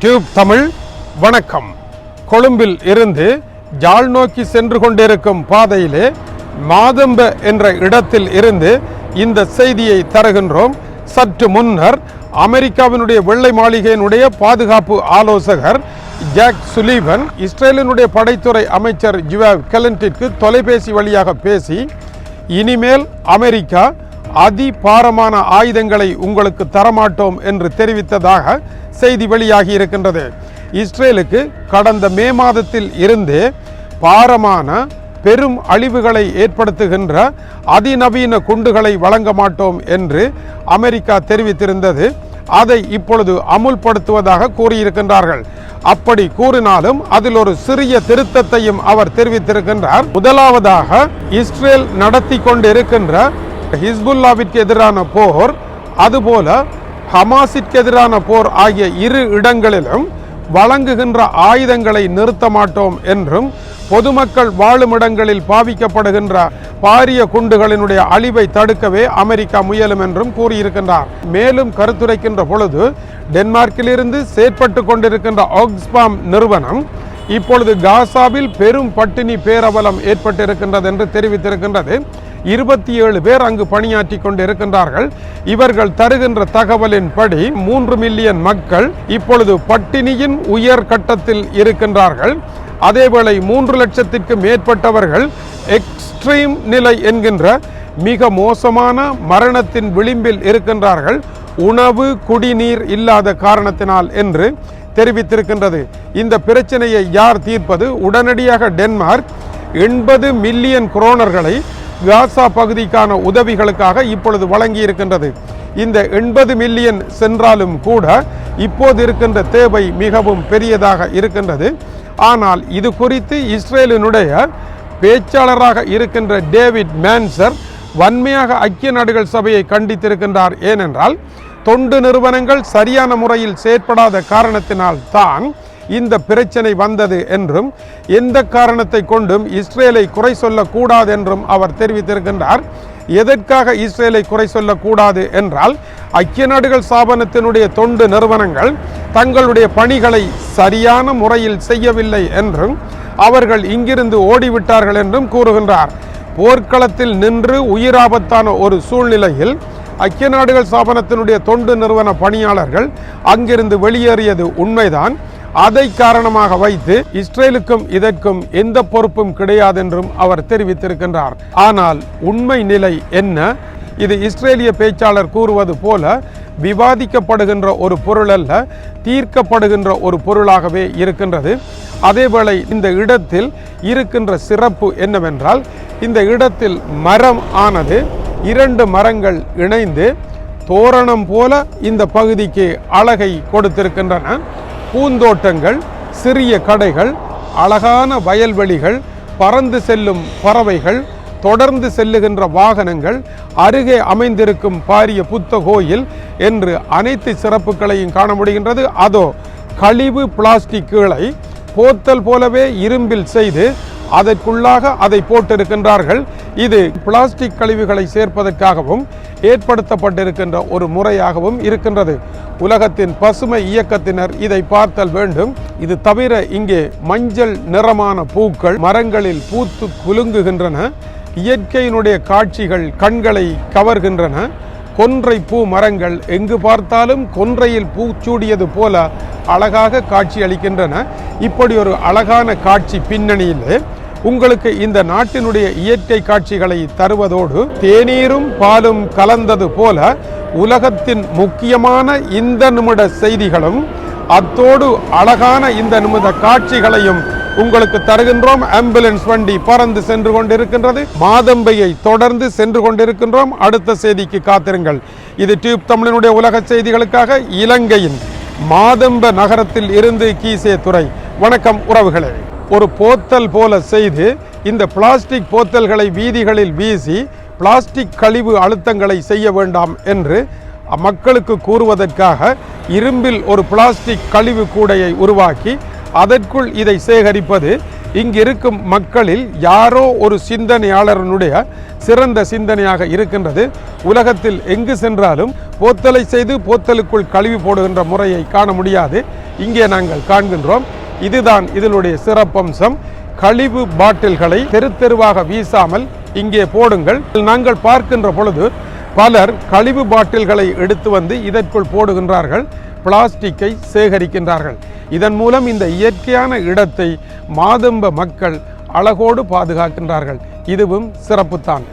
Tube Tamil வணக்கம். கொழும்பில் இருந்து ஜாழ் நோக்கி சென்று கொண்டிருக்கும் பாதையிலே மாதம்ப என்ற இடத்தில் இருந்து இந்த செய்தியை தருகின்றோம். சற்று முன்னர் அமெரிக்காவினுடைய வெள்ளை மாளிகையினுடைய பாதுகாப்பு ஆலோசகர் ஜாக் சுலீவன் இஸ்ரேலினுடைய படைத்துறை அமைச்சர் ஜுவாவ் கெலண்டிற்கு தொலைபேசி வழியாக பேசி இனிமேல் அமெரிக்கா அதிபாரமான ஆயுதங்களை உங்களுக்கு தரமாட்டோம் என்று தெரிவித்ததாக செய்தி வெளியாகி இருக்கின்றது. இஸ்ரேலுக்கு கடந்த மே மாதத்தில் இருந்தே பாரமான பெரும் அழிவுகளை ஏற்படுத்துகின்ற அதிநவீன குண்டுகளை வழங்க மாட்டோம் என்று அமெரிக்கா தெரிவித்திருந்தது. அதை இப்பொழுது அமுல்படுத்துவதாக கூறியிருக்கின்றார்கள். அப்படி கூறினாலும் அதில் ஒரு சிறிய திருத்தத்தையும் அவர் தெரிவித்திருக்கின்றார். முதலாவதாக இஸ்ரேல் நடத்தி கொண்டிருக்கின்ற ஹிஸ்புல்லாவிற்கு எதிரான போர் அதுபோல ஹமாஸிற்கு எதிரான போர் ஆகிய இரு இடங்களிலும் வழங்குகின்ற ஆயுதங்களை நிறுத்த மாட்டோம் என்றும் பொதுமக்கள் வாழும் இடங்களில் பாவிக்கப்படுகின்ற பாரிய குண்டுகளினுடைய அழிவை தடுக்கவே அமெரிக்கா முயலும் என்றும் கூறியிருக்கின்றார். மேலும் கருத்துரைக்கின்ற பொழுது டென்மார்க்கிலிருந்து செயற்பட்டு கொண்டிருக்கின்ற ஆக்ஸ்பாம் நிறுவனம் இப்பொழுது காசாவில் பெரும் பட்டினி பேரவலம் ஏற்பட்டிருக்கின்றது என்று தெரிவித்திருக்கின்றது. இருபத்தி ஏழு பேர் அங்கு பணியாற்றி கொண்டு இருக்கின்றார்கள் இவர்கள் தருகின்ற தகவலின்படி மூன்று மில்லியன் மக்கள் இப்பொழுது பட்டினியின் உயர் கட்டத்தில் இருக்கின்றார்கள். அதேவேளை மூன்று லட்சத்திற்கு மேற்பட்டவர்கள் எக்ஸ்ட்ரீம் நிலை என்கின்ற மிக மோசமான மரணத்தின் விளிம்பில் இருக்கின்றார்கள். உணவு குடிநீர் இல்லாத காரணத்தினால் என்று தெரிவித்திருக்கின்றது. இந்த பிரச்சனையை யார் தீர்ப்பது? உடனடியாக டென்மார்க் எண்பது மில்லியன் குரோனர்களை காசா பகுதிக்கான உதவிகளுக்காக இப்பொழுது வழங்கி இருக்கின்றது இந்த எண்பது மில்லியன் சென்றாலும் கூட இப்போது இருக்கின்ற தேவை மிகவும் பெரியதாக இருக்கின்றது. ஆனால் இது குறித்து இஸ்ரேலினுடைய பேச்சாளராக இருக்கின்ற டேவிட் மேன்சர் வன்மையாக ஐக்கிய நாடுகள் சபையை கண்டித்திருக்கின்றார். ஏனென்றால் தொண்டு நிறுவனங்கள் சரியான முறையில் செயற்படாத காரணத்தினால் தான் இந்த பிரச்சனை வந்தது என்றும் எந்த காரணத்தை கொண்டும் இஸ்ரேலை குறை சொல்லக்கூடாது என்றும் அவர் தெரிவித்திருக்கின்றார். எதற்காக இஸ்ரேலை குறை சொல்லக்கூடாது என்றால் ஐக்கிய நாடுகள் ஸ்தாபனத்தினுடைய தொண்டு நிறுவனங்கள் தங்களுடைய பணிகளை சரியான முறையில் செய்யவில்லை என்றும் அவர்கள் இங்கிருந்து ஓடிவிட்டார்கள் என்றும் கூறுகின்றார். போர்க்களத்தில் நின்று உயிராபத்தான ஒரு சூழ்நிலையில் ஐக்கிய நாடுகள் ஸ்தாபனத்தினுடைய தொண்டு நிறுவன பணியாளர்கள் அங்கிருந்து வெளியேறியது உண்மைதான். அதை காரணமாக வைத்து இஸ்ரேலுக்கும் இதற்கும் எந்த பொறுப்பும் கிடையாது என்றும் அவர் தெரிவித்திருக்கின்றார். ஆனால் உண்மை நிலை என்ன? இது இஸ்ரேலிய பேச்சாளர் கூறுவது போல விவாதிக்கப்படுகின்ற ஒரு பொருள் அல்ல தீர்க்கப்படுகின்ற ஒரு பொருளாகவே இருக்கின்றது. அதேவேளை இந்த இடத்தில் இருக்கின்ற சிறப்பு என்னவென்றால் இந்த இடத்தில் மரம் ஆனது இரண்டு மரங்கள் இணைந்து தோரணம் போல இந்த பகுதிக்கு அழகை கொடுத்திருக்கின்றன. பூந்தோட்டங்கள் சிறிய கடைகள் அழகான வயல்வெளிகள் பறந்து செல்லும் பறவைகள் தொடர்ந்து செல்லுகின்ற வாகனங்கள் அருகே அமைந்திருக்கும் பாரிய புத்த கோயில் என்று அனைத்து சிறப்புகளையும் காண முடிகின்றது. அதோ கழிவு பிளாஸ்டிக்குகளை போத்தல் போலவே இரும்பில் செய்து அதற்குள்ளாக அதை போட்டிருக்கின்றார்கள். இது பிளாஸ்டிக் கழிவுகளை சேர்ப்பதற்காகவும் ஏற்படுத்தப்பட்டிருக்கின்ற ஒரு முறையாகவும் இருக்கின்றது. உலகத்தின் பசுமை இயக்கத்தினர் இதை பார்த்தல் வேண்டும். இது தவிர இங்கே மஞ்சள் நிறமான பூக்கள் மரங்களில் பூத்து குலுங்குகின்றன. இயற்கையினுடைய காட்சிகள் கண்களை கவர்கின்றன. கொன்றை பூ மரங்கள் எங்கு பார்த்தாலும் கொன்றையில் பூச்சூடியது போல அழகாக காட்சி அளிக்கின்றன இப்படி ஒரு அழகான காட்சி பின்னணியிலே உங்களுக்கு இந்த நாட்டினுடைய இயற்கை காட்சிகளை தருவதோடு தேநீரும் பாலும் கலந்தது போல உலகத்தின் முக்கியமான இந்த நிமிட செய்திகளும் அத்தோடு அழகான இந்த நிமிட காட்சிகளையும் உங்களுக்கு தருகின்றோம். ஆம்புலன்ஸ் வண்டி பறந்து சென்று கொண்டிருக்கின்றது. மாதம்பையை தொடர்ந்து சென்று கொண்டிருக்கின்றோம். அடுத்த செய்திக்கு காத்திருங்கள். இது டியூப் தமிழினுடைய உலக செய்திகளுக்காக இலங்கையின் மாதம்ப நகரத்தில் இருந்து கீசே துறை வணக்கம் உறவுகளே. ஒரு போத்தல் போல செய்து இந்த பிளாஸ்டிக் போத்தல்களை வீதிகளில் வீசி பிளாஸ்டிக் கழிவு அழுத்தங்களை செய்ய வேண்டாம் என்று மக்களுக்கு கூறுவதற்காக இரும்பில் ஒரு பிளாஸ்டிக் கழிவு கூடையை உருவாக்கி அதற்குள் இதை சேகரிப்பது இங்கிருக்கும் மக்களில் யாரோ ஒரு சிந்தனையாளரனுடைய சிறந்த சிந்தனையாக இருக்கின்றது. உலகத்தில் எங்கு சென்றாலும் போத்தலை செய்து போத்தலுக்குள் கழுவி போடுகின்ற முறையை காண முடியாது. இங்கே நாங்கள் காண்கின்றோம். இதுதான் இதனுடைய சிறப்பம்சம். கழிவு பாட்டில்களை தெரு தெருவாக வீசாமல் இங்கே போடுங்கள். நாங்கள் பார்க்கின்ற பொழுது பலர் கழிவு பாட்டில்களை எடுத்து வந்து இதற்குள் போடுகின்றார்கள். பிளாஸ்டிக்கை சேகரிக்கின்றார்கள். இதன் மூலம் இந்த இயற்கையான இடத்தை மாதம்ப மக்கள் அழகோடு பாதுகாக்கின்றார்கள். இதுவும் சிறப்புத்தான்.